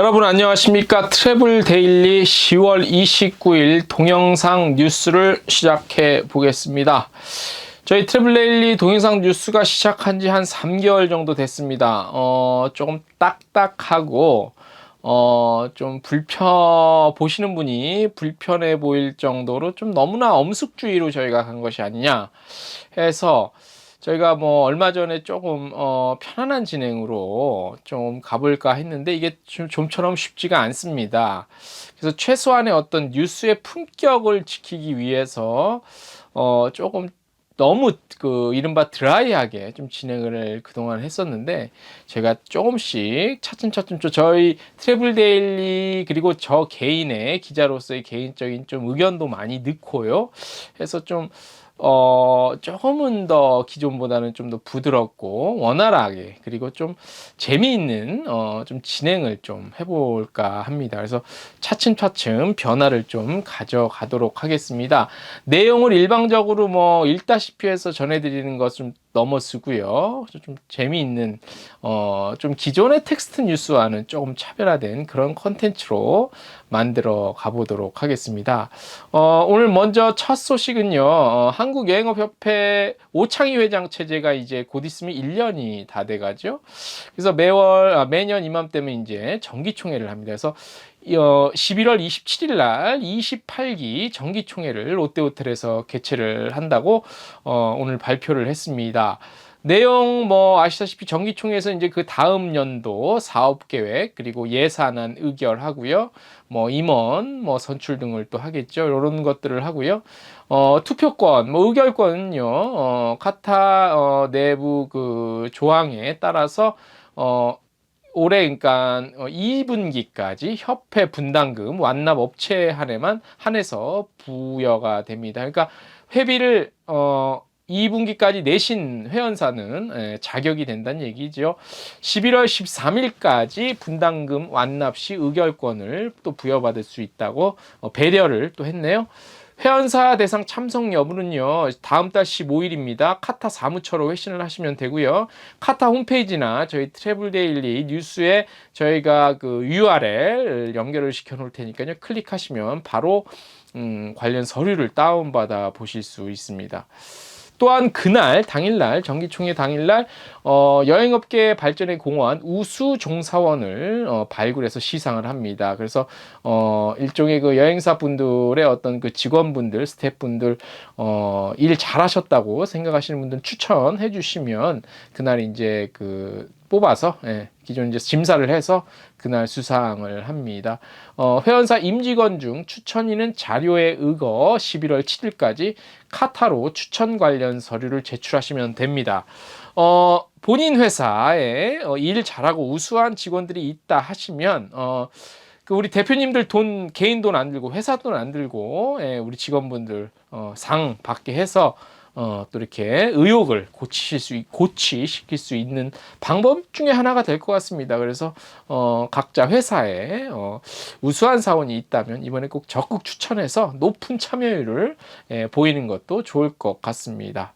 여러분 안녕하십니까 트래블 데일리 10월 29일 동영상 뉴스를 시작해 보겠습니다. 저희 트래블 데일리 동영상 뉴스가 시작한 지 한 3개월 정도 됐습니다. 어, 조금 딱딱하고 어, 좀 불편, 보시는 분이 불편해 보일 정도로 좀 너무나 엄숙주의로 저희가 간 것이 아니냐 해서 저희가 뭐 얼마 전에 조금 어 편안한 진행으로 좀 가볼까 했는데 이게 좀 좀처럼 쉽지가 않습니다. 그래서 최소한의 어떤 뉴스의 품격을 지키기 위해서 어 조금 너무 그 이른바 드라이하게 좀 진행을 그동안 했었는데 제가 조금씩 차츰차츰 저희 트래블 데일리 그리고 저 개인의 기자로서의 개인적인 좀 의견도 많이 넣고요. 해서 좀 어, 조금은 더 기존보다는 좀 더 부드럽고 원활하게 그리고 좀 재미있는 어, 좀 진행을 좀 해볼까 합니다. 그래서 차츰차츰 변화를 좀 가져가도록 하겠습니다. 내용을 일방적으로 뭐 읽다시피 해서 전해드리는 것좀 넘어서고요. 좀 재미있는 어, 좀 기존의 텍스트 뉴스와는 조금 차별화된 그런 컨텐츠로 만들어 가보도록 하겠습니다. 어, 오늘 먼저 첫 소식은요. 어, 한 국여행업협회 오창희 회장 체제가 이제 곧 있으면 1년이 다 돼가죠. 그래서 매월 아, 매년 이맘때면 이제 정기총회를 합니다. 그래서 어, 11월 27일 날 28기 정기총회를 롯데호텔에서 개최를 한다고 어, 오늘 발표를 했습니다. 내용 뭐 아시다시피 정기총회에서 이제 그 다음 연도 사업 계획 그리고 예산안 의결하고요. 뭐 임원 뭐 선출 등을 또 하겠죠. 이런 것들을 하고요. 어 투표권 뭐 의결권은요. 어 카타 어 내부 그 조항에 따라서 어 올해 그러니까 2분기까지 어, 협회 분담금 완납 업체 한해만 한해서 부여가 됩니다. 그러니까 회비를 어 2분기까지 내신 회원사는 예, 자격이 된다는 얘기죠. 11월 13일까지 분담금 완납 시 의결권을 또 부여받을 수 있다고 어, 배려를 또 했네요. 회원사 대상 참석 여부는요, 다음 달 15일입니다. 카타 사무처로 회신을 하시면 되고요. 카타 홈페이지나 저희 트래블 데일리 뉴스에 저희가 그 URL 연결을 시켜 놓을 테니까요. 클릭하시면 바로 음, 관련 서류를 다운받아 보실 수 있습니다. 또한 그날 당일날 정기총회 당일날 어, 여행업계 발전에 공헌 우수 종사원을 어, 발굴해서 시상을 합니다. 그래서 어, 일종의 그 여행사 분들의 어떤 그 직원분들 스태프분들 어, 일 잘하셨다고 생각하시는 분들 추천해 주시면 그날 이제 그 뽑아서 예, 기존 이제 심사를 해서 그날 수상을 합니다. 어, 회원사 임직원 중 추천인은 자료에 의거 11월 7일까지 카타로 추천 관련 서류를 제출하시면 됩니다. 어, 본인 회사에 어, 일 잘하고 우수한 직원들이 있다 하시면 어, 그 우리 대표님들 돈 개인 돈 안 들고 회사 돈 안 들고 예, 우리 직원분들 어, 상 받게 해서 어, 또 이렇게 의욕을 고치실 수, 고치시킬 수 있는 방법 중에 하나가 될 것 같습니다. 그래서, 어, 각자 회사에, 어, 우수한 사원이 있다면 이번에 꼭 적극 추천해서 높은 참여율을 예, 보이는 것도 좋을 것 같습니다.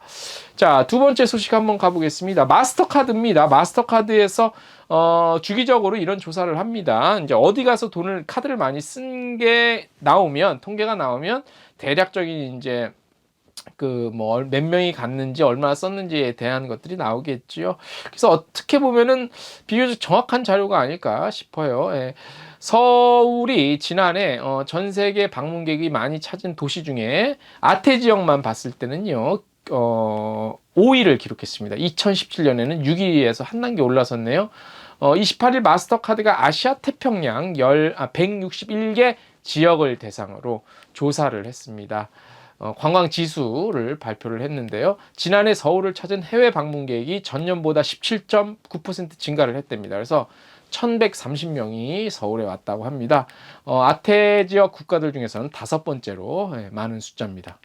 자, 두 번째 소식 한번 가보겠습니다. 마스터카드입니다. 마스터카드에서 어, 주기적으로 이런 조사를 합니다. 이제 어디 가서 돈을, 카드를 많이 쓴 게 나오면, 통계가 나오면 대략적인 이제 그 뭐 몇 명이 갔는지 얼마나 썼는지에 대한 것들이 나오겠지요. 그래서 어떻게 보면은 비교적 정확한 자료가 아닐까 싶어요. 예. 서울이 지난해 어, 전 세계 방문객이 많이 찾은 도시 중에 아태 지역만 봤을 때는요. 어, 5위를 기록했습니다. 2017년에는 6위에서 한 단계 올라섰네요. 어, 28일 마스터카드가 아시아 태평양 열, 아, 161개 지역을 대상으로 조사를 했습니다. 어, 관광 지수를 발표를 했는데요. 지난해 서울을 찾은 해외 방문객이 전년보다 17.9% 증가를 했답니다. 그래서 1130명이 서울에 왔다고 합니다. 어, 아태 지역 국가들 중에서는 다섯 번째로 네, 많은 숫자입니다.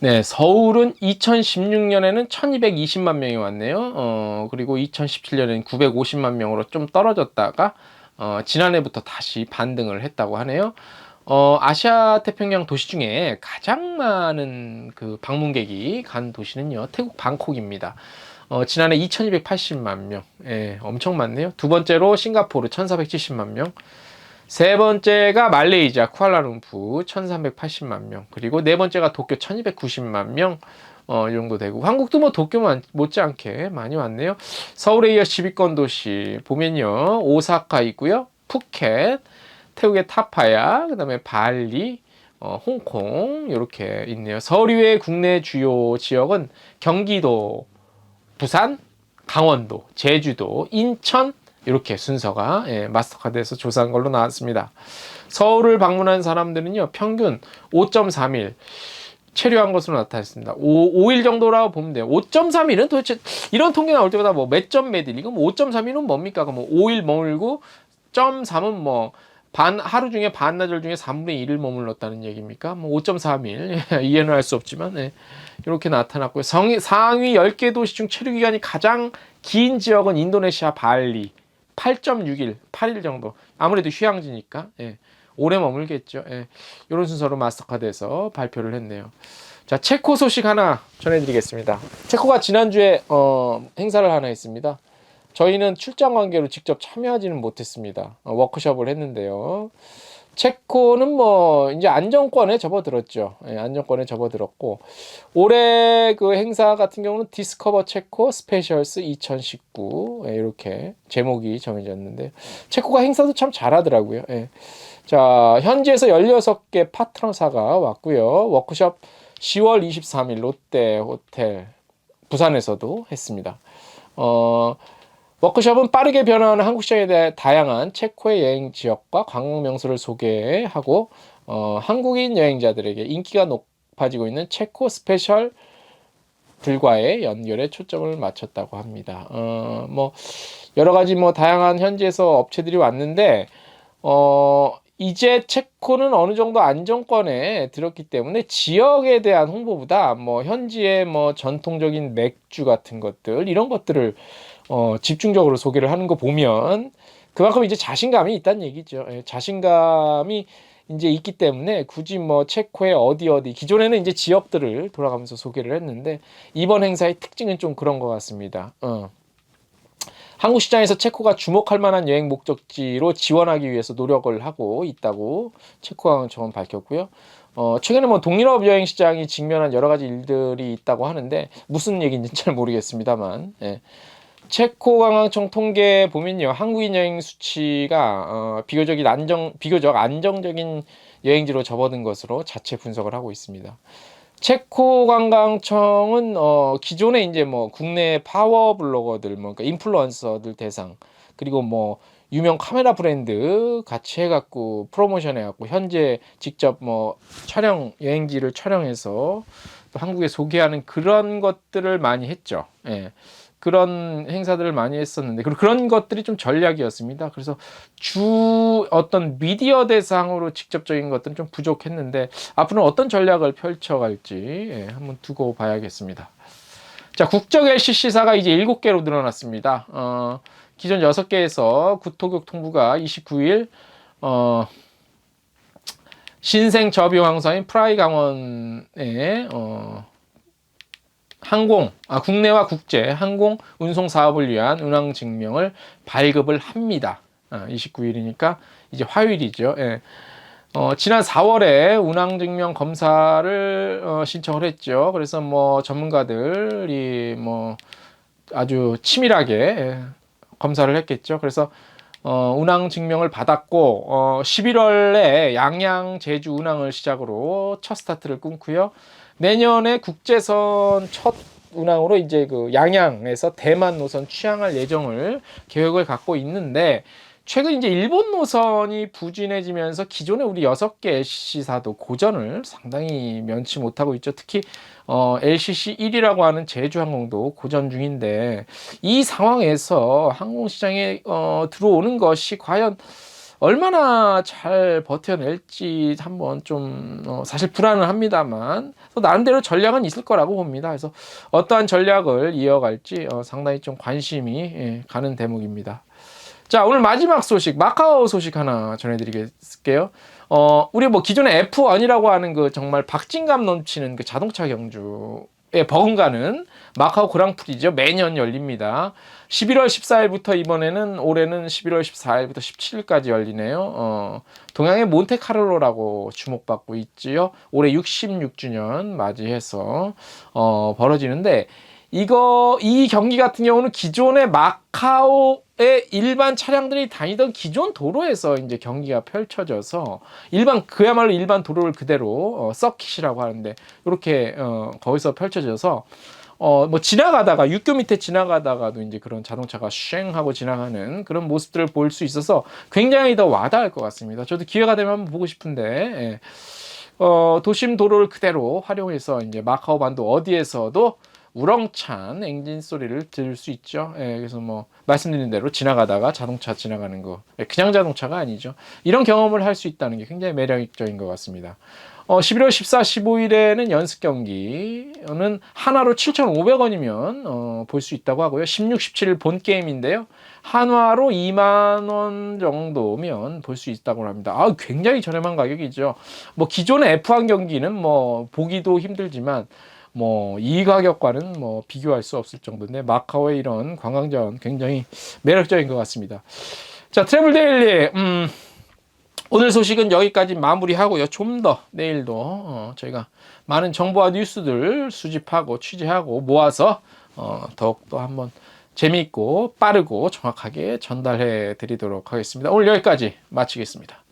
네, 서울은 2016년에는 1220만 명이 왔네요. 어, 그리고 2017년에는 950만 명으로 좀 떨어졌다가 어, 지난해부터 다시 반등을 했다고 하네요. 어, 아시아 태평양 도시 중에 가장 많은 그 방문객이 간 도시는요, 태국 방콕입니다. 어, 지난해 2280만 명. 예, 엄청 많네요. 두 번째로 싱가포르 1470만 명. 세 번째가 말레이시아 쿠알라룸푸 1380만 명. 그리고 네 번째가 도쿄 1290만 명. 어, 이 정도 되고 한국도 뭐 도쿄만 못지않게 많이 왔네요. 서울에 이어 10위권 도시 보면요. 오사카 있고요. 푸켓, 태국의 타파야, 그 다음에 발리, 어, 홍콩 이렇게 있네요. 이외의 국내 주요 지역은 경기도, 부산, 강원도, 제주도, 인천 이렇게 순서가 예, 마스터카드에서 조사한 걸로 나왔습니다. 서울을 방문한 사람들은요 평균 5.3일 체류한 것으로 나타났습니다. 5, 5일 정도라고 보면 돼요. 5.3일은 도대체 이런 통계 나올 때마다 뭐 몇점 매딜 이거 뭐 5.3일은 뭡니까? 그럼 뭐 5일 머물고 점 3은 뭐 반 하루 중에 반나절 중에 3분의 1을 머물렀다는 얘기입니까? 뭐 5.3일 이해는 할 수 없지만 네. 이렇게 나타났고요. 성, 상위 10개 도시 중 체류 기간이 가장 긴 지역은 인도네시아 발리 8.6일, 8일 정도. 아무래도 휴양지니까 예. 오래 머물겠죠. 예. 이런 순서로 마스터카드에서 발표를 했네요. 자, 체코 소식 하나 전해드리겠습니다. 체코가 지난주에 어, 행사를 하나 했습니다. 저희는 출장 관계로 직접 참여하지는 못했습니다. 어, 워크숍을 했는데요. 체코는 뭐 이제 안정권에 접어들었죠. 예, 안정권에 접어들었고 올해 그 행사 같은 경우는 디스커버 체코 스페셜스 2019 예, 이렇게 제목이 정해졌는데 체코가 행사도 참 잘하더라고요. 예. 자 현지에서 16개 파트너사가 왔고요. 워크숍 10월 23일 롯데 호텔 부산에서도 했습니다. 어, 워크숍은 빠르게 변화하는 한국 시장에 대해 다양한 체코의 여행 지역과 관광 명소를 소개하고 어, 한국인 여행자들에게 인기가 높아지고 있는 체코 스페셜 불과의 연결에 초점을 맞췄다고 합니다. 어, 뭐 여러 가지 뭐 다양한 현지에서 업체들이 왔는데 어, 이제 체코는 어느 정도 안정권에 들었기 때문에 지역에 대한 홍보보다 뭐 현지의 뭐 전통적인 맥주 같은 것들 이런 것들을 어, 집중적으로 소개를 하는 거 보면 그만큼 이제 자신감이 있다는 얘기죠. 예, 자신감이 이제 있기 때문에 굳이 뭐 체코의 어디 어디 기존에는 이제 지역들을 돌아가면서 소개를 했는데 이번 행사의 특징은 좀 그런 것 같습니다. 어. 한국 시장에서 체코가 주목할 만한 여행 목적지로 지원하기 위해서 노력을 하고 있다고 체코관광청은 밝혔고요. 어, 최근에 뭐 동유럽 여행 시장이 직면한 여러 가지 일들이 있다고 하는데 무슨 얘기인지는 잘 모르겠습니다만 예. 체코 관광청 통계 보면요 한국인 여행 수치가 어, 비교적 안정 비교적 안정적인 여행지로 접어든 것으로 자체 분석을 하고 있습니다. 체코 관광청은 어, 기존에 이제 뭐 국내 파워 블로거들 뭐 그러니까 인플루언서들 대상 그리고 뭐 유명 카메라 브랜드 같이 해갖고 프로모션 해갖고 현재 직접 뭐 촬영 여행지를 촬영해서 또 한국에 소개하는 그런 것들을 많이 했죠. 예. 그런 행사들을 많이 했었는데 그런 것들이 좀 전략이었습니다. 그래서 주 어떤 미디어 대상으로 직접적인 것들은 좀 부족했는데 앞으로는 어떤 전략을 펼쳐갈지 예, 한번 두고 봐야겠습니다. 자, 국적 LCC사가 이제 7개로 늘어났습니다. 어, 기존 6개에서 국토교통부가 29일 어, 신생 저비용 항사인 프라이 강원에 어, 항공, 아, 국내와 국제 항공 운송 사업을 위한 운항 증명을 발급을 합니다. 아, 29일이니까 이제 화요일이죠. 예. 어, 지난 4월에 운항증명 검사를 어, 신청을 했죠. 그래서 뭐 전문가들이 뭐 아주 치밀하게 예, 검사를 했겠죠. 그래서 어, 운항 증명을 받았고 어, 11월에 양양 제주 운항을 시작으로 첫 스타트를 끊고요. 내년에 국제선 첫 운항으로 이제 그 양양에서 대만 노선 취항할 예정을 계획을 갖고 있는데 최근 이제 일본 노선이 부진해지면서 기존에 우리 여섯 개 LCC사도 고전을 상당히 면치 못하고 있죠. 특히 어, LCC 1이라고 하는 제주항공도 고전 중인데 이 상황에서 항공 시장에 어, 들어오는 것이 과연 얼마나 잘 버텨낼지 한번 좀 어, 사실 불안은 합니다만 또 나름대로 전략은 있을 거라고 봅니다. 그래서 어떠한 전략을 이어갈지 어, 상당히 좀 관심이 예, 가는 대목입니다. 자 오늘 마지막 소식 마카오 소식 하나 전해드리겠게요. 어 우리 뭐 기존에 F1이라고 하는 그 정말 박진감 넘치는 그 자동차 경주 버금가는 마카오 그랑프리죠. 매년 열립니다. 11월 14일부터 이번에는 올해는 11월 14일부터 17일까지 열리네요. 어, 동양의 몬테카를로라고 주목받고 있지요. 올해 66주년 맞이해서 어, 벌어지는데 이거 이 경기 같은 경우는 기존의 마카오의 일반 차량들이 다니던 기존 도로에서 이제 경기가 펼쳐져서 일반 그야말로 일반 도로를 그대로 어, 서킷이라고 하는데 이렇게 어, 거기서 펼쳐져서 어, 뭐 지나가다가 육교 밑에 지나가다가도 이제 그런 자동차가 쉥 하고 지나가는 그런 모습들을 볼 수 있어서 굉장히 더 와닿을 것 같습니다. 저도 기회가 되면 한번 보고 싶은데 예. 어, 도심 도로를 그대로 활용해서 이제 마카오 반도 어디에서도 우렁찬 엔진 소리를 들을 수 있죠. 예, 그래서 뭐 말씀드린 대로 지나가다가 자동차 지나가는 거 예, 그냥 자동차가 아니죠. 이런 경험을 할 수 있다는 게 굉장히 매력적인 것 같습니다. 어, 11월 14, 15일에는 연습 경기는 하나로 7,500원이면 어, 볼 수 있다고 하고요. 16, 17일 본 게임인데요. 한화로 2만 원 정도면 볼 수 있다고 합니다. 아, 굉장히 저렴한 가격이죠. 뭐 기존의 F1 경기는 뭐 보기도 힘들지만 뭐 이 가격과는 뭐 비교할 수 없을 정도인데 마카오의 이런 관광자원 굉장히 매력적인 것 같습니다. 자, 트래블 데일리 음 오늘 소식은 여기까지 마무리하고요. 좀 더 내일도 어, 저희가 많은 정보와 뉴스들 수집하고 취재하고 모아서 어, 더욱더 한번 재미있고 빠르고 정확하게 전달해 드리도록 하겠습니다. 오늘 여기까지 마치겠습니다.